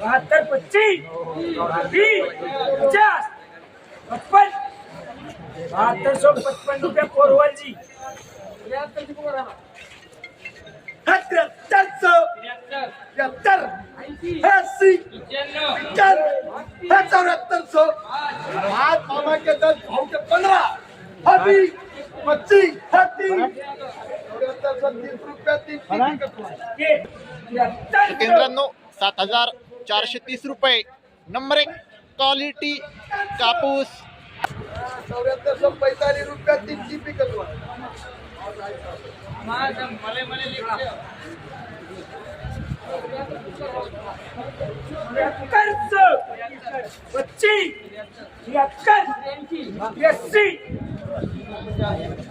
बहात्तर पच्चीस पचास पचपन बहत्तर सौ पचपन रुपया कोरवल जी। सत्तर सौ सत्तर अस्सी। केंद्रांनो सात हज़ार चारशे तीस रुपये. नंबर एक क्वालिटी कापूस. चौऱ्याहत्तर सौ पैंतालीस रुपया तीन जी पी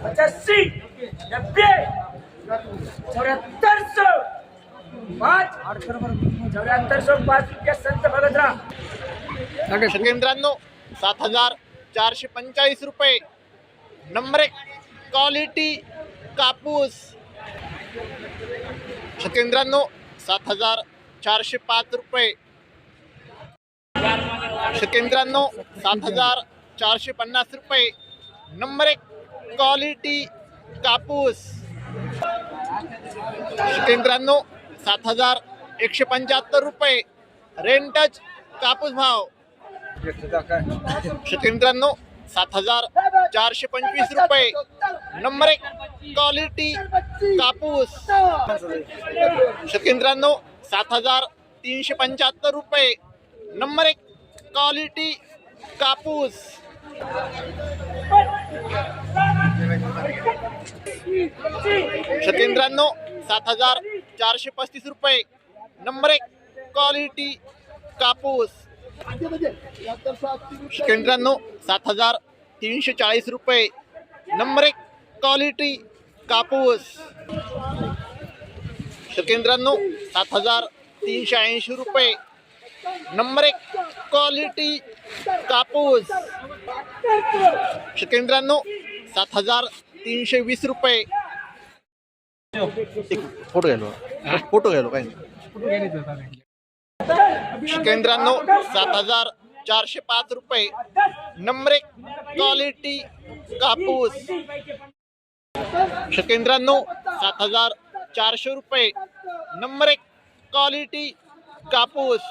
पचासी नब्बे. चौऱ्याहत्तर सौ पाच. चौऱ्याहत्तर सौ पाच रुपया संत भगतराम केंद्रांनो सात हज़ार चारशे पंचाळीस रुपये. नंबर एक क्वालिटी कापूस केंद्रांनो सात हज़ार चारशे पाच रुपये. केंद्रांनो सात हज़ार चारशे पन्नास रुपये. नंबर एक क्वालिटी कापूस. केंद्रांनो सात हजार एकशे पंच्याहत्तर रुपये. रेंटच कापूस भाव. मित्रांनो सात हजार चारशे पंचवीस रुपये. नंबर एक क्वालिटी कापूस. शेतकऱ्यांनो सात हजार तीनशे पंच्याहत्तर रुपये. नंबर एक क्वालिटी कापूस. शेतकऱ्यांनो सात हजार चारशे पस्तीस रुपये. नंबर एक क्वालिटी कापूस. केंद्रांनो सात हजार तीनशे चाळीस रुपये. नंबर एक क्वालिटी कापूस. केंद्रांनो सात हजार तीनशे ऐंशी रुपये. नंबर एक क्वालिटी कापूस. केंद्रांनो सात हजार तीनशे वीस रुपये. फ़ोटो घ्यायलो. फ़ोटो सात हज़ार चारशे पाच रुपये. नंबर क्वालिटी कापूस. केंद्रांनो सात हज़ार चारशे रुपये. नंबर क्वालिटी कापूस.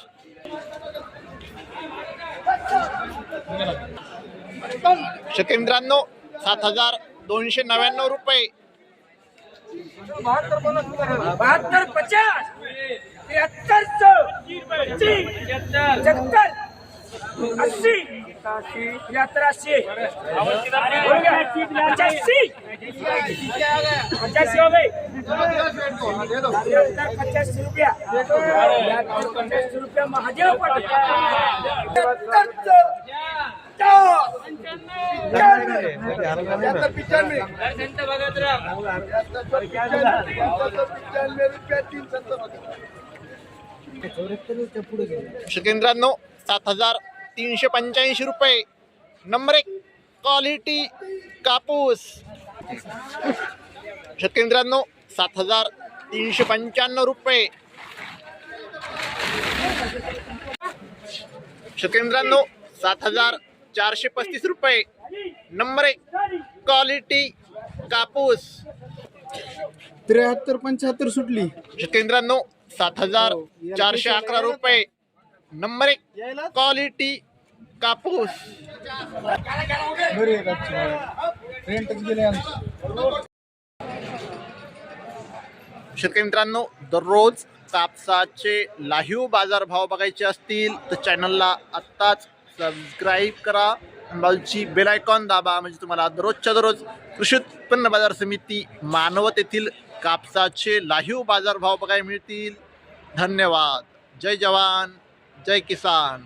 केंद्रांनो सात हज़ार दोनशे नव्याण्णव रुपये. बहात्तर पचास तिहत्तर सौ पचहत्तर अस्सी तिहत्तर पचासी पचासी हो गई। तिहत्तर पचासी रुपया। पचासी रुपया महादेव पटेल। तिहत्तर सौ सात हजार तीनशे पंच्याऐंशी रुपये. नंबर एक क्वालिटी कापूस. शकेंद्रांनो सात हजार तीनशे पंच्याण्णव रुपये. केंद्रांनो सात हजार चारशे पस्तीस रुपये. नंबर एक क्वालिटी कापूस. त्र्याहत्तर पंच्याहत्तर सुटली. केंद्रांनो सात हजार चारशे अकरा रुपये. नंबर एक क्वालिटी कापूस. शेतकरी मित्रांनो दररोज कापसाचे लाहीव बाजारभाव बघायचे असतील तर चॅनलला आत्ताच सबस्क्राईब करा. बाजूची बेल आयकॉन दाबा. म्हणजे तुम्हाला दररोजच्या दररोज कृषी उत्पन्न बाजार समिती मानवत येथील कापसाचे लाहीव बाजारभाव बघायला मिळतील. धन्यवाद. जय जवान. जय किसान.